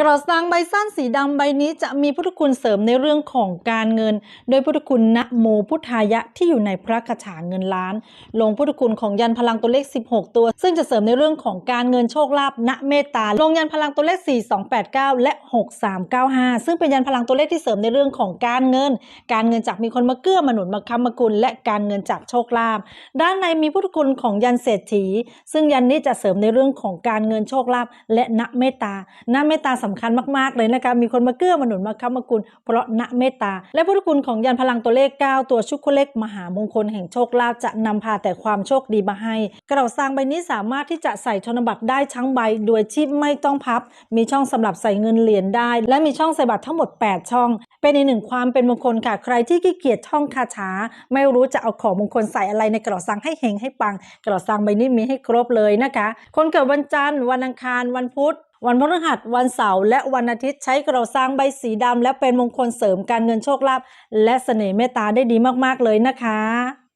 กระสังใบสั้นสีดำใบนี้จะมีพุทธคุณเสริมในเรื่องของการเงิน โดยพุทธคุณนะโมพุทธายะที่อยู่ในพระคาถาเงินล้าน ลงพุทธคุณของยันพลังตัวเลข 16 ตัว ซึ่งจะเสริมในเรื่องของการเงินโชคลาภณเมตตา ลงยันพลังตัวเลข 4289 และ 6395 ซึ่งเป็นยันพลังตัวเลขที่เสริมในเรื่องของการเงิน การเงินจากมีคนมาเกื้อมาหนุนมาค้ำมากุลและการเงินจากโชคลาภด้านในมีพุทธคุณของยันเศรษฐี ซึ่งยันนี้จะเสริมในเรื่องของการเงินโชคลาภและณเมตตาณเมตตาสำคัญมากๆเลยนะคะมีคนมาเกื้อมาหนุนมาค้ำมากุลเพราะณเมตตา และพุทธคุณของยันพลังตัวเลข 9 ตัวชุกโคเล็กมหามงคลแห่งโชคลาภจะนำพาแต่ความโชคดีมาให้ กระเป๋าสร้างใบนี้สามารถที่จะใส่ธนบัตรได้ทั้งใบโดยที่ไม่ต้องพับ มีช่องสำหรับใส่เงินเหรียญได้ และมีช่องใส่บัตรทั้งหมด 8 ช่อง เป็นอีกหนึ่งความเป็นมงคลค่ะใครที่ขี้เกียจท่องคาถาไม่รู้จะเอาของมงคลใส่อะไรในกระเป๋าสร้างให้เฮงให้ปัง กระเป๋าสร้างใบนี้มีให้ครบเลยนะคะ คนเกิดวันจันทร์วันอังคารวันพุธ วันพฤหัส วันเสาร์และวันอาทิตย์ใช้กระสร้างใบสีดำและเป็นมงคลเสริมการเงินโชคลาภและเสน่ห์เมตตาได้ดีมากๆเลยนะคะ